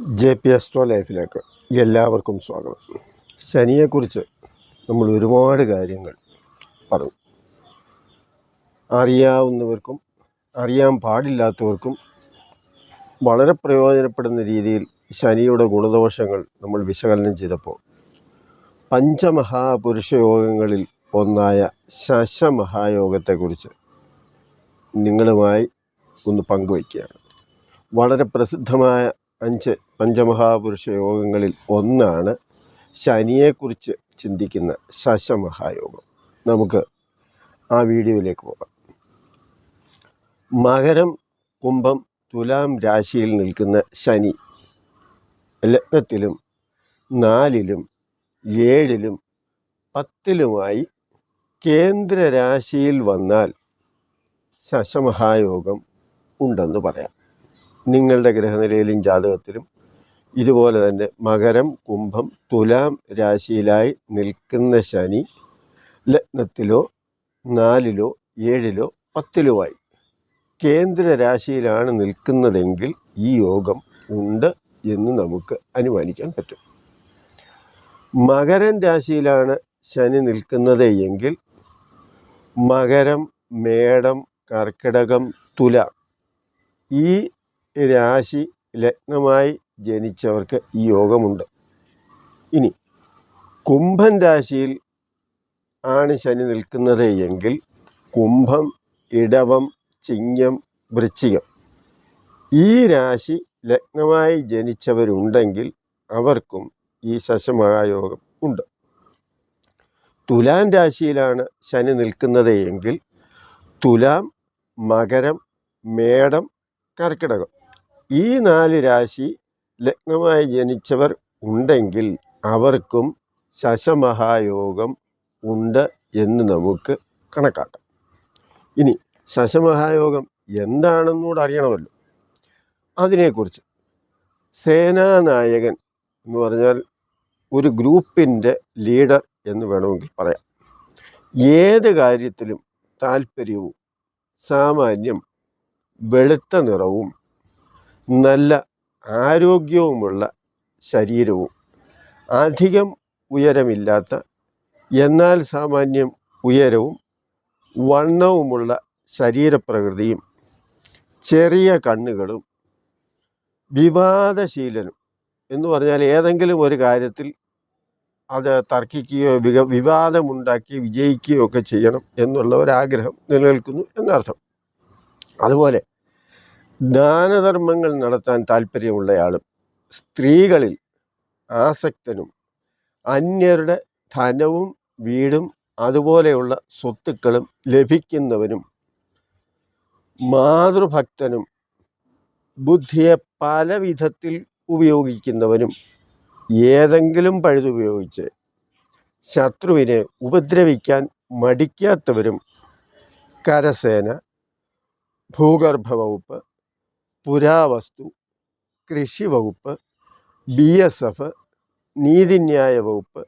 J P എസ്ട്രോ ലൈഫിലേക്ക് എല്ലാവർക്കും സ്വാഗതം. ശനിയെക്കുറിച്ച് നമ്മൾ ഒരുപാട് കാര്യങ്ങൾ പറഞ്ഞു. അറിയാവുന്നവർക്കും അറിയാൻ പാടില്ലാത്തവർക്കും വളരെ പ്രയോജനപ്പെടുന്ന രീതിയിൽ ശനിയുടെ ഗുണദോഷങ്ങൾ നമ്മൾ വിശകലനം ചെയ്തപ്പോൾ പഞ്ചമഹാപുരുഷ യോഗങ്ങളിൽ ഒന്നായ ശശമഹായോഗത്തെക്കുറിച്ച് നിങ്ങളുമായി ഒന്ന് പങ്കുവയ്ക്കുകയാണ്. വളരെ പ്രസിദ്ധമായ അഞ്ച് പഞ്ചമഹാപുരുഷ യോഗങ്ങളിൽ ഒന്നാണ് ശനിയെക്കുറിച്ച് ചിന്തിക്കുന്ന ശശമഹായോഗം. നമുക്ക് ആ വീഡിയോയിലേക്ക് പോകാം. മകരം കുംഭം തുലാം രാശിയിൽ നിൽക്കുന്ന ശനി ലഗ്നത്തിലും നാലിലും ഏഴിലും പത്തിലുമായി കേന്ദ്രരാശിയിൽ വന്നാൽ ശശമഹായോഗം ഉണ്ടെന്ന് പറയാം. നിങ്ങളുടെ ഗ്രഹനിലയിലും ജാതകത്തിലും ഇതുപോലെ തന്നെ മകരം കുംഭം തുലാം രാശിയിലായി നിൽക്കുന്ന ശനി ലഗ്നത്തിലോ നാലിലോ ഏഴിലോ പത്തിലുമായി കേന്ദ്ര രാശിയിലാണ് നിൽക്കുന്നതെങ്കിൽ ഈ യോഗം ഉണ്ട് എന്ന് നമുക്ക് അനുമാനിക്കാൻ പറ്റും. മകരം രാശിയിലാണ് ശനി നിൽക്കുന്നത് എങ്കിൽ മകരം മേടം കർക്കിടകം തുല ഈ രാശി ലഗ്നമായി ജനിച്ചവർക്ക് ഈ യോഗമുണ്ട്. ഇനി കുംഭൻ രാശിയിൽ ആണ് ശനി നിൽക്കുന്നത് എങ്കിൽ കുംഭം ഇടവം ചിങ്ങം വൃശ്ചികം ഈ രാശി ലഗ്നമായി ജനിച്ചവരുണ്ടെങ്കിൽ അവർക്കും ഈ ശശമഹായോഗം ഉണ്ട്. തുലാം രാശിയിലാണ് ശനി നിൽക്കുന്നത് എങ്കിൽ തുലാം മകരം മേടം കർക്കിടകം ഈ നാല് രാശി ലഗ്നമായി ജനിച്ചവർ ഉണ്ടെങ്കിൽ അവർക്കും ശശമഹായോഗം ഉണ്ട് എന്ന് നമുക്ക് കണക്കാക്കാം. ഇനി ശശമഹായോഗം എന്താണെന്നുകൂടെ അറിയണമല്ലോ. അതിനെക്കുറിച്ച് സേനാനായകൻ എന്ന് പറഞ്ഞാൽ ഒരു ഗ്രൂപ്പിന്റെ ലീഡർ എന്ന് വേണമെങ്കിൽ പറയാം. ഏത് കാര്യത്തിലും താല്പര്യവും സാമാന്യം വെളുത്ത നിറവും നല്ല ആരോഗ്യവുമുള്ള ശരീരവും. അധികം ഉയരമില്ലാത്ത എന്നാൽ സാമാന്യം ഉയരവും വണ്ണവുമുള്ള ശരീരപ്രകൃതിയും ചെറിയ കണ്ണുകളും വിവാദശീലനും എന്ന് പറഞ്ഞാൽ ഏതെങ്കിലും ഒരു കാര്യത്തിൽ അത് തർക്കിക്കുകയോ വിക വിവാദമുണ്ടാക്കി വിജയിക്കുകയോ ഒക്കെ ചെയ്യണം എന്നുള്ള ഒരാഗ്രഹം നിലനിൽക്കുന്നു എന്നർത്ഥം. അതുപോലെ ദാനധർമ്മങ്ങൾ നടത്താൻ താല്പര്യമുള്ളയാളും സ്ത്രീകളിൽ ആസക്തനും അന്യരുടെ ധനവും വീടും അതുപോലെയുള്ള സ്വത്തുക്കളും ലഭിക്കുന്നവനും മാതൃഭക്തനും ബുദ്ധിയെ പല വിധത്തിൽ ഉപയോഗിക്കുന്നവനും ഏതെങ്കിലും പഴുതുപയോഗിച്ച് ശത്രുവിനെ ഉപദ്രവിക്കാൻ മടിക്കാത്തവരും കരസേന ഭൂഗർഭ വകുപ്പ് പുരാവസ്തു കൃഷി വകുപ്പ് ബി എസ് എഫ് നീതിന്യായ വകുപ്പ്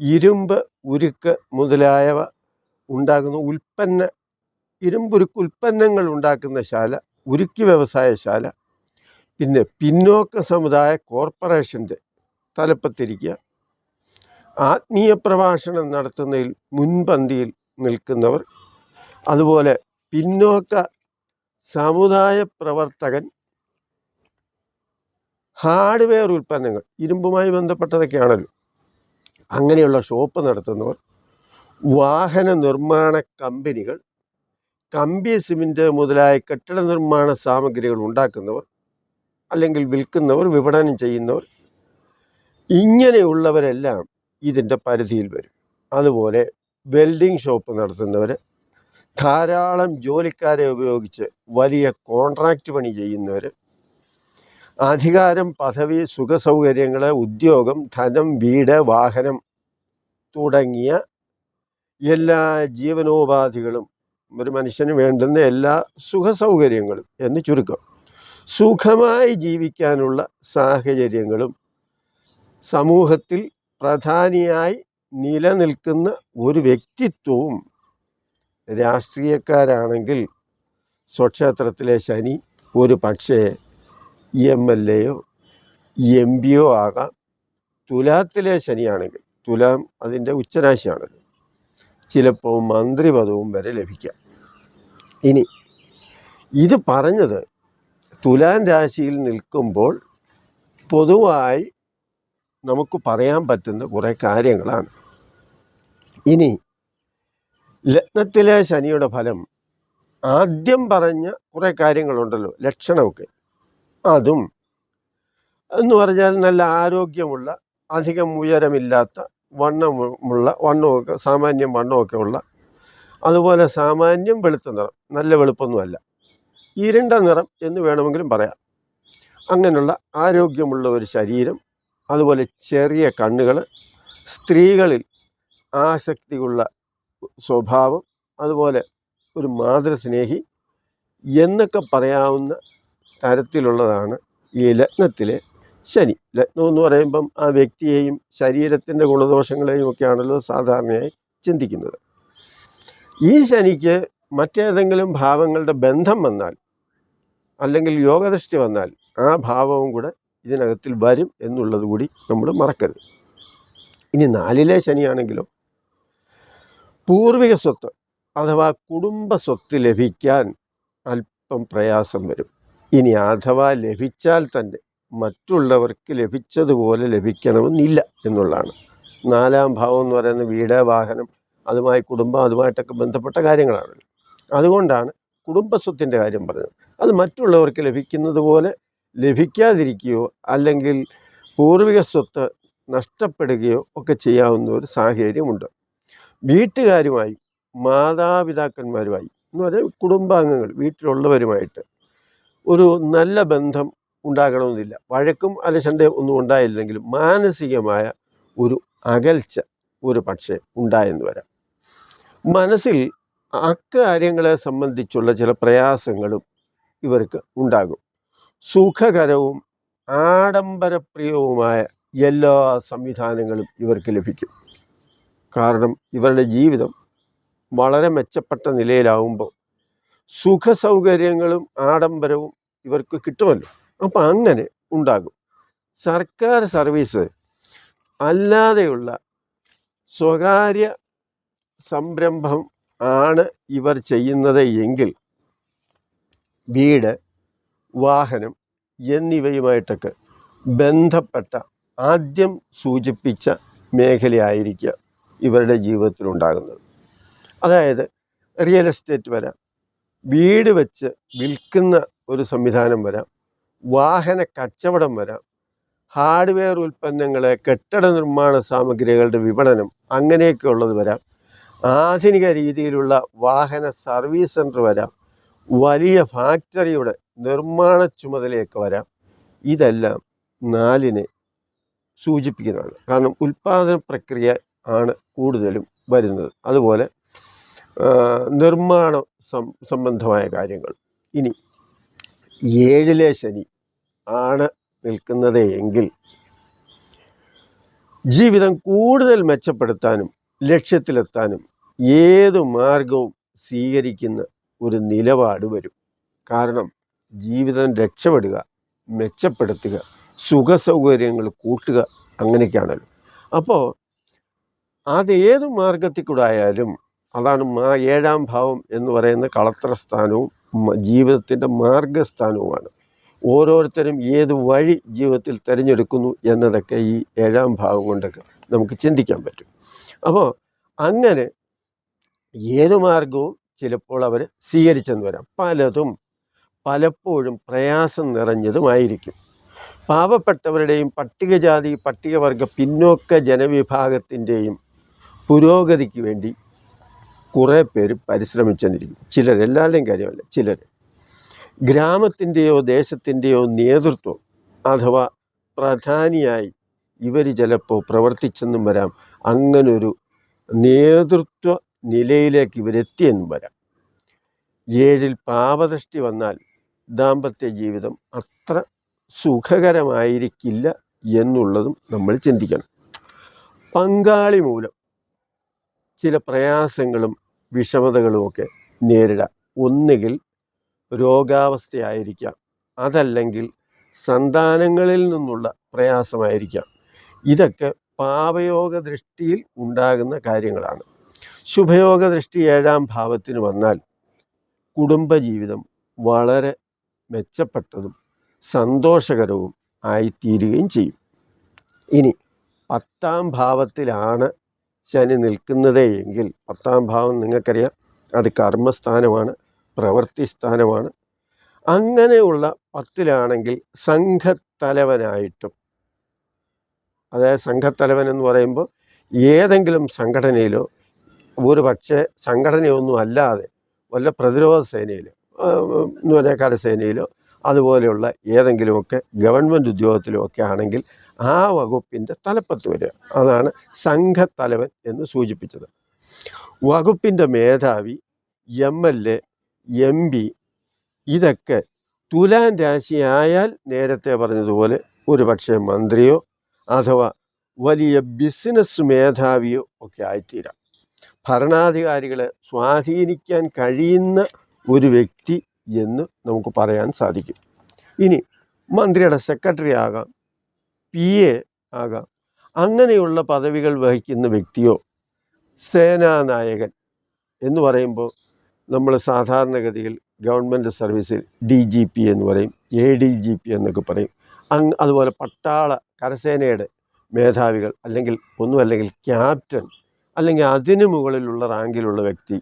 ഇരുമ്പ് ഉരുക്ക് മുതലായവ ഉണ്ടാകുന്ന ഉൽപ്പന്ന ഇരുമ്പുരുക്ക് ഉൽപ്പന്നങ്ങൾ ഉണ്ടാക്കുന്ന ശാല ഉരുക്കി വ്യവസായശാല പിന്നെ പിന്നോക്ക സമുദായ കോർപ്പറേഷന്റെ തലപ്പത്തിരിക്കുക. ആത്മീയ പ്രഭാഷണം നടത്തുന്നതിൽ മുൻപന്തിയിൽ നിൽക്കുന്നവർ അതുപോലെ പിന്നോക്ക സമുദായ പ്രവർത്തകൻ ഹാർഡ്വെയർ ഉൽപ്പന്നങ്ങൾ ഇരുമ്പുമായി ബന്ധപ്പെട്ടതൊക്കെയാണല്ലോ. അങ്ങനെയുള്ള ഷോപ്പ് നടത്തുന്നവർ വാഹന നിർമ്മാണ കമ്പനികൾ കമ്പി സിമെന്റ് മുതലായ കെട്ടിട നിർമ്മാണ സാമഗ്രികൾ ഉണ്ടാക്കുന്നവർ അല്ലെങ്കിൽ വിൽക്കുന്നവർ വിപണനം ചെയ്യുന്നവർ ഇങ്ങനെയുള്ളവരെല്ലാം ഇതിന്റെ പരിധിയിൽ വരും. അതുപോലെ വെൽഡിംഗ് ഷോപ്പ് നടത്തുന്നവർ ധാരാളം ജോലിക്കാരെ ഉപയോഗിച്ച് വലിയ കോൺട്രാക്റ്റ് പണി ചെയ്യുന്നവർ അധികാരം പദവി സുഖസൗകര്യങ്ങൾ ഉദ്യോഗം ധനം വീട് വാഹനം തുടങ്ങിയ എല്ലാ ജീവനോപാധികളും ഒരു മനുഷ്യന് വേണ്ടുന്ന എല്ലാ സുഖസൗകര്യങ്ങളും എന്ന് ചുരുക്കം. സുഖമായി ജീവിക്കാനുള്ള സാഹചര്യങ്ങളും സമൂഹത്തിൽ പ്രധാനിയായി നിലനിൽക്കുന്ന ഒരു വ്യക്തിത്വവും രാഷ്ട്രീയക്കാരാണെങ്കിൽ സ്വക്ഷേത്രത്തിലെ ശനി ഒരു പക്ഷേ എം എൽ എയോ എം പിയോ ആകാം. തുലാത്തിലെ ശനിയാണെങ്കിൽ തുലാം അതിന്റെ ഉച്ചരാശിയാണല്ലോ. ചിലപ്പോൾ മന്ത്രിപദവും വരെ ലഭിക്കാം. ഇനി ഇത് പറഞ്ഞത് തുലാം രാശിയിൽ നിൽക്കുമ്പോൾ പൊതുവായി നമുക്ക് പറയാൻ പറ്റുന്ന കുറേ കാര്യങ്ങളാണ്. ഇനി ലഗ്നത്തിലെ ശനിയുടെ ഫലം ആദ്യം പറഞ്ഞ കുറേ കാര്യങ്ങളുണ്ടല്ലോ ലക്ഷണമൊക്കെ. അതും. എന്ന് പറഞ്ഞാൽ നല്ല ആരോഗ്യമുള്ള അധികം ഉയരമില്ലാത്ത വണ്ണമുള്ള വണ്ണമൊക്കെ സാമാന്യം വണ്ണമൊക്കെ ഉള്ള അതുപോലെ സാമാന്യം വെളുത്ത നിറം നല്ല വെളുപ്പൊന്നുമല്ല. ഇരുണ്ട നിറം എന്ന് വേണമെങ്കിലും പറയാം. അങ്ങനെയുള്ള ആരോഗ്യമുള്ള ഒരു ശരീരം അതുപോലെ ചെറിയ കണ്ണുകൾ സ്ത്രീകളിൽ ആസക്തിയുള്ള സ്വഭാവം അതുപോലെ ഒരു മാതൃസ്നേഹി എന്നൊക്കെ പറയാവുന്ന തരത്തിലുള്ളതാണ് ഈ ലഗ്നത്തിലെ ശനി. ലഗ്നം എന്ന് പറയുമ്പം ആ വ്യക്തിയെയും ശരീരത്തിന്റെ ഗുണദോഷങ്ങളെയും ഒക്കെയാണല്ലോ സാധാരണയായി ചിന്തിക്കുന്നത്. ഈ ശനിക്ക് മറ്റേതെങ്കിലും ഭാവങ്ങളുടെ ബന്ധം വന്നാൽ അല്ലെങ്കിൽ യോഗദൃഷ്ടി വന്നാൽ ആ ഭാവവും കൂടെ ഇതിനകത്തിൽ വരും എന്നുള്ളത് കൂടി നമ്മൾ മറക്കരുത്. ഇനി നാലിലെ ശനിയാണെങ്കിലോ പൂർവിക സ്വത്ത് അഥവാ കുടുംബ സ്വത്ത് ലഭിക്കാൻ അല്പം പ്രയാസം വരും. ഇനി അഥവാ ലഭിച്ചാൽ തന്നെ മറ്റുള്ളവർക്ക് ലഭിച്ചതുപോലെ ലഭിക്കണമെന്നില്ല എന്നുള്ളതാണ്. നാലാം ഭാവം എന്ന് പറയുന്നത് വീട് വാഹനം അതുമായി കുടുംബം അതുമായിട്ടൊക്കെ ബന്ധപ്പെട്ട കാര്യങ്ങളാണ് അതുകൊണ്ടാണ് കുടുംബസ്വത്തിന്റെ കാര്യം പറഞ്ഞത്. അത് മറ്റുള്ളവർക്ക് ലഭിക്കുന്നത് പോലെ ലഭിക്കാതിരിക്കുകയോ അല്ലെങ്കിൽ പൂർവിക സ്വത്ത് നഷ്ടപ്പെടുകയോ ഒക്കെ ചെയ്യാവുന്ന ഒരു സാഹചര്യമുണ്ട്. വീട്ടുകാരുമായി മാതാപിതാക്കന്മാരുമായി എന്ന് പറഞ്ഞാൽ കുടുംബാംഗങ്ങൾ വീട്ടിലുള്ളവരുമായിട്ട് ഒരു നല്ല ബന്ധം ഉണ്ടാകണമെന്നില്ല. വഴക്കും അലശണ്ടയും ഒന്നും ഉണ്ടായില്ലെങ്കിലും മാനസികമായ ഒരു അകൽച്ച ഒരു പക്ഷേ ഉണ്ടായെന്ന് വരാം. മനസ്സിൽ അക്കാര്യങ്ങളെ സംബന്ധിച്ചുള്ള ചില പ്രയാസങ്ങളും ഇവർക്ക് ഉണ്ടാകും. സുഖകരവും ആഡംബരപ്രിയവുമായ എല്ലാ സംവിധാനങ്ങളും ഇവർക്ക് ലഭിക്കും. കാരണം ഇവരുടെ ജീവിതം വളരെ മെച്ചപ്പെട്ട നിലയിലാവുമ്പോൾ സുഖസൗകര്യങ്ങളും ആഡംബരവും ഇവർക്ക് കിട്ടുമല്ലോ. അപ്പം അങ്ങനെ ഉണ്ടാകും. സർക്കാർ സർവീസ് അല്ലാതെയുള്ള സ്വകാര്യ സംരംഭം ആണ് ഇവർ ചെയ്യുന്നത് എങ്കിൽ വീട് വാഹനം എന്നിവയുമായിട്ടൊക്കെ ബന്ധപ്പെട്ട ആദ്യം സൂചിപ്പിച്ച മേഖലയായിരിക്കുക. ഇവരുടെ ജീവിതത്തിലുണ്ടാകുന്നത്. അതായത് റിയൽ എസ്റ്റേറ്റ് വരാം വീട് വെച്ച് വിൽക്കുന്ന ഒരു സംവിധാനം വരാം വാഹന കച്ചവടം വരാം ഹാർഡ്വെയർ ഉൽപ്പന്നങ്ങളെ കെട്ടിട നിർമ്മാണ സാമഗ്രികളുടെ വിപണനം അങ്ങനെയൊക്കെയുള്ളത് വരാം ആധുനിക രീതിയിലുള്ള വാഹന സർവീസ് സെന്റർ വരാം വലിയ ഫാക്ടറിയുടെ നിർമ്മാണ ചുമതലയൊക്കെ വരാം ഇതെല്ലാം നാലിനെ സൂചിപ്പിക്കുന്നതാണ്. കാരണം ഉൽപ്പാദന പ്രക്രിയ ആണ് കൂടുതലും വരുന്നത്. അതുപോലെ നിർമ്മാണ സംബന്ധമായ കാര്യങ്ങൾ. ഇനി ഏഴിലെ ശനി ആണ് നിൽക്കുന്നത് എങ്കിൽ ജീവിതം കൂടുതൽ മെച്ചപ്പെടുത്താനും ലക്ഷ്യത്തിലെത്താനും ഏതു മാർഗവും സ്വീകരിക്കുന്ന ഒരു നിലപാട് വരും. കാരണം ജീവിതം രക്ഷപ്പെടുക മെച്ചപ്പെടുത്തുക സുഖസൗകര്യങ്ങൾ കൂട്ടുക അങ്ങനെയൊക്കെയാണല്ലോ. അപ്പോൾ അത് ഏത് മാർഗത്തിൽ കൂടെ ആയാലും അതാണ് മാ ഏഴാം ഭാവം എന്ന് പറയുന്ന കളത്ര സ്ഥാനവും മ- ജീവിതത്തിന്റെ മാർഗസ്ഥാനവുമാണ്. ഓരോരുത്തരും ഏത് വഴി ജീവിതത്തിൽ തിരഞ്ഞെടുക്കുന്നു എന്നതൊക്കെ ഈ ഏഴാം ഭാവം കൊണ്ടൊക്കെ നമുക്ക് ചിന്തിക്കാൻ പറ്റും. അപ്പോൾ അങ്ങനെ ഏത് മാർഗവും ചിലപ്പോൾ അവർ സ്വീകരിച്ചെന്ന് വരാം. പലതും പലപ്പോഴും പ്രയാസം നിറഞ്ഞതുമായിരിക്കും. പാവപ്പെട്ടവരുടെയും പട്ടികജാതി പട്ടികവർഗ പിന്നോക്ക ജനവിഭാഗത്തിന്റെയും പുരോഗതിക്ക് വേണ്ടി കുറേ പേര് പരിശ്രമിച്ചെന്നിരിക്കും. ചിലർ എല്ലാവരുടെയും കാര്യമല്ല ചിലർ ഗ്രാമത്തിന്റെയോ ദേശത്തിന്റെയോ നേതൃത്വം അഥവാ പ്രധാനിയായി ഇവർ ചിലപ്പോൾ പ്രവർത്തിച്ചെന്നും വരാം. അങ്ങനൊരു നേതൃത്വ നിലയിലേക്ക് ഇവരെത്തിയെന്നും വരാം. ഏഴിൽ പാപദൃഷ്ടി വന്നാൽ ദാമ്പത്യ ജീവിതം അത്ര സുഖകരമായിരിക്കില്ല എന്നുള്ളതും നമ്മൾ ചിന്തിക്കണം. പങ്കാളി മൂലം ചില പ്രയാസങ്ങളും വിഷമതകളുമൊക്കെ നേരിടാം. ഒന്നുകിൽ രോഗാവസ്ഥയായിരിക്കാം. അതല്ലെങ്കിൽ സന്താനങ്ങളിൽ നിന്നുള്ള പ്രയാസമായിരിക്കാം. ഇതൊക്കെ പാപയോഗ ദൃഷ്ടിയിൽ ഉണ്ടാകുന്ന കാര്യങ്ങളാണ്. ശുഭയോഗ ദൃഷ്ടി ഏഴാം ഭാവത്തിന് വന്നാൽ കുടുംബജീവിതം വളരെ മെച്ചപ്പെട്ടതും സന്തോഷകരവും ആയിത്തീരുകയും ചെയ്യും. ഇനി പത്താം ഭാവത്തിലാണ് ശനി നിൽക്കുന്നതേ എങ്കിൽ പത്താം ഭാവം നിങ്ങൾക്കറിയാം. അത് കർമ്മസ്ഥാനമാണ് പ്രവൃത്തി സ്ഥാനമാണ്. അങ്ങനെയുള്ള പത്തിലാണെങ്കിൽ സംഘത്തലവനായിട്ടും അതായത് സംഘത്തലവൻ എന്ന് പറയുമ്പോൾ ഏതെങ്കിലും സംഘടനയിലോ ഒരു പക്ഷേ സംഘടനയൊന്നും അല്ലാതെ വല്ല പ്രതിരോധ സേനയിലോ എന്ന് പറഞ്ഞാൽ കരസേനയിലോ അതുപോലെയുള്ള ഏതെങ്കിലുമൊക്കെ ഗവൺമെന്റ് ഉദ്യോഗത്തിലോ ഒക്കെ ആണെങ്കിൽ ആ വകുപ്പിന്റെ തലപ്പത്ത് വരിക. അതാണ് സംഘത്തലവൻ എന്ന് സൂചിപ്പിച്ചത്. വകുപ്പിന്റെ മേധാവി M L A M P ഇതൊക്കെ തുലാൻ രാശിയായാൽ നേരത്തെ പറഞ്ഞതുപോലെ ഒരു പക്ഷേ മന്ത്രിയോ അഥവാ വലിയ ബിസിനസ് മേധാവിയോ ഒക്കെ ആയിത്തീരാം. ഭരണാധികാരികളെ സ്വാധീനിക്കാൻ കഴിയുന്ന ഒരു വ്യക്തി എന്ന് നമുക്ക് പറയാൻ സാധിക്കും. ഇനി മന്ത്രിയുടെ സെക്രട്ടറി ആകാം പി എ ആകാം. അങ്ങനെയുള്ള പദവികൾ വഹിക്കുന്ന വ്യക്തിയോ സേനാനായകൻ എന്ന് പറയുമ്പോൾ നമ്മൾ സാധാരണഗതിയിൽ ഗവൺമെന്റ് സർവീസിൽ ഡി ജി പി എന്ന് പറയും എ ഡി ജി പി എന്നൊക്കെ പറയും. അങ് അതുപോലെ പട്ടാള കരസേനയുടെ മേധാവികൾ അല്ലെങ്കിൽ ഒന്നുമല്ലെങ്കിൽ ക്യാപ്റ്റൻ അല്ലെങ്കിൽ അതിനു മുകളിലുള്ള റാങ്കിലുള്ള വ്യക്തി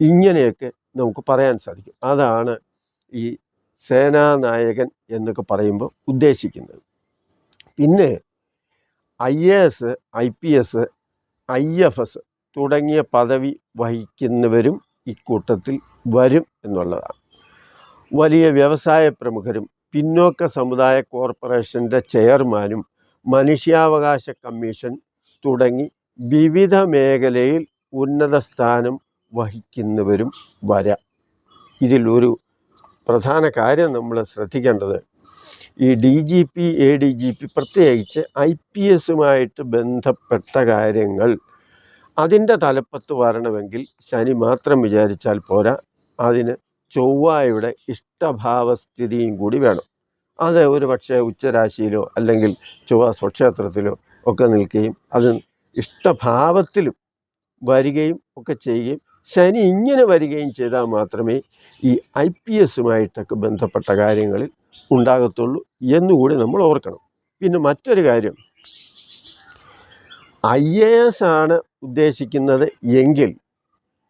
ഇങ്ങനെയൊക്കെ നമുക്ക് പറയാൻ സാധിക്കും. അതാണ് ഈ സേനാനായകൻ എന്നൊക്കെ പറയുമ്പോൾ ഉദ്ദേശിക്കുന്നത്. പിന്നെ I A S I P S I F S തുടങ്ങിയ പദവി വഹിക്കുന്നവരും ഇക്കൂട്ടത്തിൽ വരും എന്നുള്ളതാണ്. വലിയ വ്യവസായ പ്രമുഖരും പിന്നോക്ക സമുദായ കോർപ്പറേഷന്റെ ചെയർമാനും മനുഷ്യാവകാശ കമ്മീഷൻ തുടങ്ങി വിവിധ മേഖലയിൽ ഉന്നത സ്ഥാനം വഹിക്കുന്നവരും വരാം. ഇതിലൊരു പ്രധാന കാര്യം നമ്മൾ ശ്രദ്ധിക്കേണ്ടത് ഈ D G P A D G P പ്രത്യേകിച്ച് ഐ പി എസുമായിട്ട് ബന്ധപ്പെട്ട കാര്യങ്ങൾ അതിന്റെ തലപ്പത്ത് വരണമെങ്കിൽ ശനി മാത്രം വിചാരിച്ചാൽ പോരാ. അതിന് ചൊവ്വായുടെ ഇഷ്ടഭാവസ്ഥിതിയും കൂടി വേണം. അത് ഒരു പക്ഷേ ഉച്ചരാശിയിലോ അല്ലെങ്കിൽ ചൊവ്വ സ്വക്ഷേത്രത്തിലോ ഒക്കെ നിൽക്കുകയും അത് ഇഷ്ടഭാവത്തിലും വരികയും ഒക്കെ ചെയ്യുകയും ശനി ഇങ്ങനെ വരികയും ചെയ്താൽ മാത്രമേ ഈ ഐ പി എസുമായിട്ടൊക്കെ ബന്ധപ്പെട്ട കാര്യങ്ങളിൽ ഉണ്ടാകത്തുള്ളൂ എന്നുകൂടി നമ്മൾ ഓർക്കണം. പിന്നെ മറ്റൊരു കാര്യം. ഐ എ എസ് ആണ് ഉദ്ദേശിക്കുന്നത് എങ്കിൽ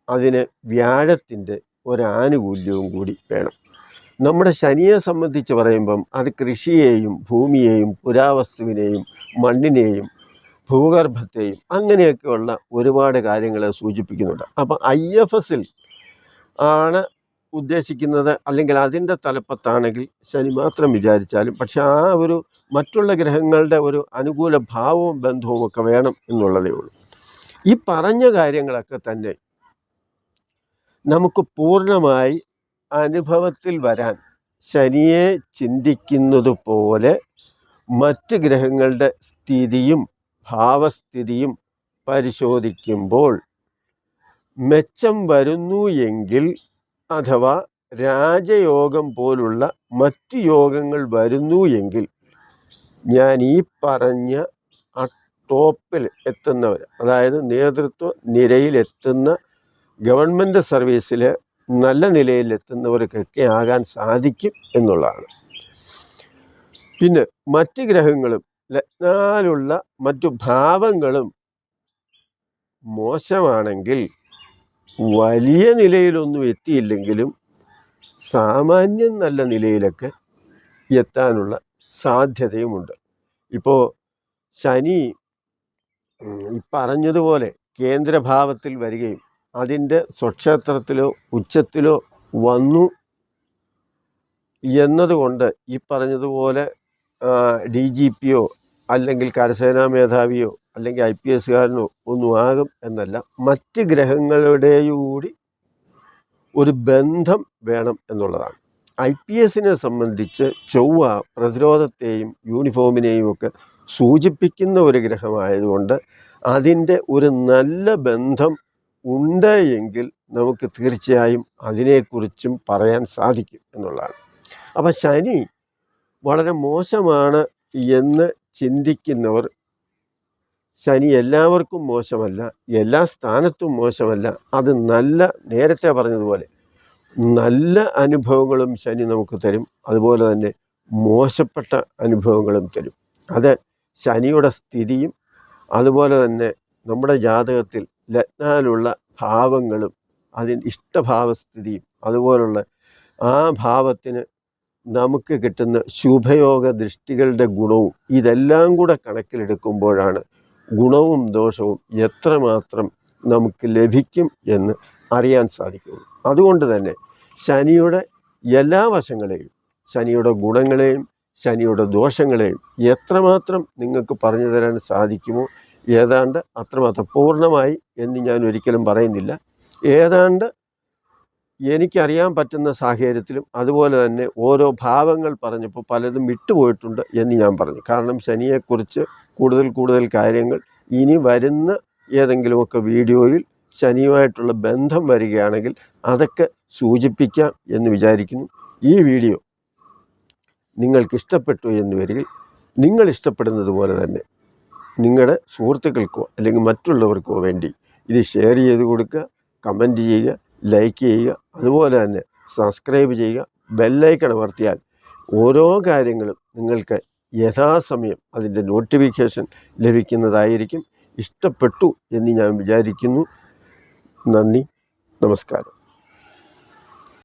അതിന് വ്യാഴത്തിന്റെ ഒരാനുകൂല്യവും കൂടി വേണം. നമ്മുടെ ശനിയെ സംബന്ധിച്ച് പറയുമ്പം അത് കൃഷിയെയും ഭൂമിയെയും പുരാവസ്തുവിനെയും മണ്ണിനെയും ഭൂഗർഭത്തെയും അങ്ങനെയൊക്കെയുള്ള ഒരുപാട് കാര്യങ്ങളെ സൂചിപ്പിക്കുന്നുണ്ട്. അപ്പം ഐ എഫ് എസിൽ ആണ് ഉദ്ദേശിക്കുന്നത് അല്ലെങ്കിൽ അതിന്റെ തലപ്പത്താണെങ്കിൽ ശനി മാത്രം വിചാരിച്ചാലും പക്ഷെ ആ ഒരു മറ്റുള്ള ഗ്രഹങ്ങളുടെ ഒരു അനുകൂല ഭാവവും ബന്ധവും ഒക്കെ വേണം എന്നുള്ളതേ ഉള്ളൂ. ഈ പറഞ്ഞ കാര്യങ്ങളൊക്കെ തന്നെ നമുക്ക് പൂർണമായി അനുഭവത്തിൽ വരാൻ ശനിയെ ചിന്തിക്കുന്നത് പോലെ മറ്റ് ഗ്രഹങ്ങളുടെ സ്ഥിതിയും ഭാവസ്ഥിതിയും പരിശോധിക്കുമ്പോൾ മെച്ചം വരുന്നു എങ്കിൽ അഥവാ രാജയോഗം പോലുള്ള മറ്റ് യോഗങ്ങൾ വരുന്നു എങ്കിൽ ഞാൻ ഈ പറഞ്ഞ ആ ടോപ്പിൽ എത്തുന്നവർ അതായത് നേതൃത്വ നിരയിലെത്തുന്ന ഗവൺമെന്റ് സർവീസിൽ നല്ല നിലയിലെത്തുന്നവർക്കൊക്കെ ആകാൻ സാധിക്കും എന്നുള്ളതാണ്. പിന്നെ മറ്റ് ഗ്രഹങ്ങളും ലഗ്നാലുള്ള മറ്റു ഭാവങ്ങളും മോശമാണെങ്കിൽ വലിയ നിലയിലൊന്നും എത്തിയില്ലെങ്കിലും സാമാന്യം നല്ല നിലയിലൊക്കെ എത്താനുള്ള സാധ്യതയുമുണ്ട്. ഇപ്പോൾ ശനി പറഞ്ഞതുപോലെ കേന്ദ്രഭാവത്തിൽ വരികയും അതിന്റെ സ്വക്ഷേത്രത്തിലോ ഉച്ചത്തിലോ വന്നു എന്നതുകൊണ്ട് ഈ പറഞ്ഞതുപോലെ ഡി ജി പിയോ അല്ലെങ്കിൽ കരസേനാ മേധാവിയോ അല്ലെങ്കിൽ ഐ പി എസ്സുകാരനോ ഒന്നും ആകും എന്നല്ല. മറ്റ് ഗ്രഹങ്ങളുടെയൂടി ഒരു ബന്ധം വേണം എന്നുള്ളതാണ്. ഐ പി എസിനെ സംബന്ധിച്ച് ചൊവ്വ പ്രതിരോധത്തെയും യൂണിഫോമിനെയും ഒക്കെ സൂചിപ്പിക്കുന്ന ഒരു ഗ്രഹമായതുകൊണ്ട് അതിന്റെ ഒരു നല്ല ബന്ധം ഉണ്ട് എങ്കിൽ നമുക്ക് തീർച്ചയായും അതിനെക്കുറിച്ചും പറയാൻ സാധിക്കും എന്നുള്ളതാണ്. അപ്പം ശനി വളരെ മോശമാണ് എന്ന് ചിന്തിക്കുന്നവർ ശനി എല്ലാവർക്കും മോശമല്ല എല്ലാ സ്ഥാനത്തും മോശമല്ല. അത് നല്ല നേരത്തെ പറഞ്ഞതുപോലെ. നല്ല അനുഭവങ്ങളും ശനി നമുക്ക് തരും. അതുപോലെ തന്നെ മോശപ്പെട്ട അനുഭവങ്ങളും തരും. അത് ശനിയുടെ സ്ഥിതിയും അതുപോലെ തന്നെ നമ്മുടെ ജാതകത്തിൽ ലഗ്നാലുള്ള ഭാവങ്ങളും അതിന് ഇഷ്ടഭാവസ്ഥിതിയും അതുപോലുള്ള ആ ഭാവത്തിന് നമുക്ക് കിട്ടുന്ന ശുഭയോഗ ദൃഷ്ടികളുടെ ഗുണവും ഇതെല്ലാം കൂടെ കണക്കിലെടുക്കുമ്പോഴാണ് ഗുണവും ദോഷവും എത്രമാത്രം നമുക്ക് ലഭിക്കും എന്ന് അറിയാൻ സാധിക്കുന്നു അതുകൊണ്ട് തന്നെ ശനിയുടെ എല്ലാ വശങ്ങളെയും ശനിയുടെ ഗുണങ്ങളെയും ശനിയുടെ ദോഷങ്ങളെയും എത്രമാത്രം നിങ്ങൾക്ക് പറഞ്ഞു തരാൻ സാധിക്കുമോ ഏതാണ്ട് അത്രമാത്രം പൂർണമായി എന്ന് ഞാൻ ഒരിക്കലും പറയുന്നില്ല. ഏതാണ്ട് എനിക്കറിയാൻ പറ്റുന്ന സാഹചര്യത്തിലും അതുപോലെ തന്നെ ഓരോ ഭാവങ്ങൾ പറഞ്ഞപ്പോൾ പലതും വിട്ടുപോയിട്ടുണ്ട് എന്ന് ഞാൻ പറഞ്ഞു. കാരണം ശനിയെക്കുറിച്ച് കൂടുതൽ കൂടുതൽ കാര്യങ്ങൾ ഇനി വരുന്ന ഏതെങ്കിലുമൊക്കെ വീഡിയോയിൽ ശനിയുമായിട്ടുള്ള ബന്ധം വരികയാണെങ്കിൽ അതൊക്കെ സൂചിപ്പിക്കാം എന്ന് വിചാരിക്കുന്നു. ഈ വീഡിയോ നിങ്ങൾക്ക് ഇഷ്ടപ്പെട്ടു എന്ന് വരികിൽ നിങ്ങൾ ഇഷ്ടപ്പെടുന്നത് പോലെ തന്നെ നിങ്ങളുടെ സുഹൃത്തുക്കൾക്കോ അല്ലെങ്കിൽ മറ്റുള്ളവർക്കോ വേണ്ടി ഇത് ഷെയർ ചെയ്ത് കൊടുക്കുക കമന്റ് ചെയ്യുക ലൈക്ക് ചെയ്യുക. അതുപോലെ തന്നെ സബ്സ്ക്രൈബ് ചെയ്യുക. ബെല്ലൈക്കൺ അമർത്തിയാൽ ഓരോ കാര്യങ്ങളും നിങ്ങൾക്ക് യഥാസമയം അതിന്റെ നോട്ടിഫിക്കേഷൻ ലഭിക്കുന്നതായിരിക്കും. ഇഷ്ടപ്പെട്ടു എന്ന് ഞാൻ വിചാരിക്കുന്നു. നന്ദി. നമസ്കാരം.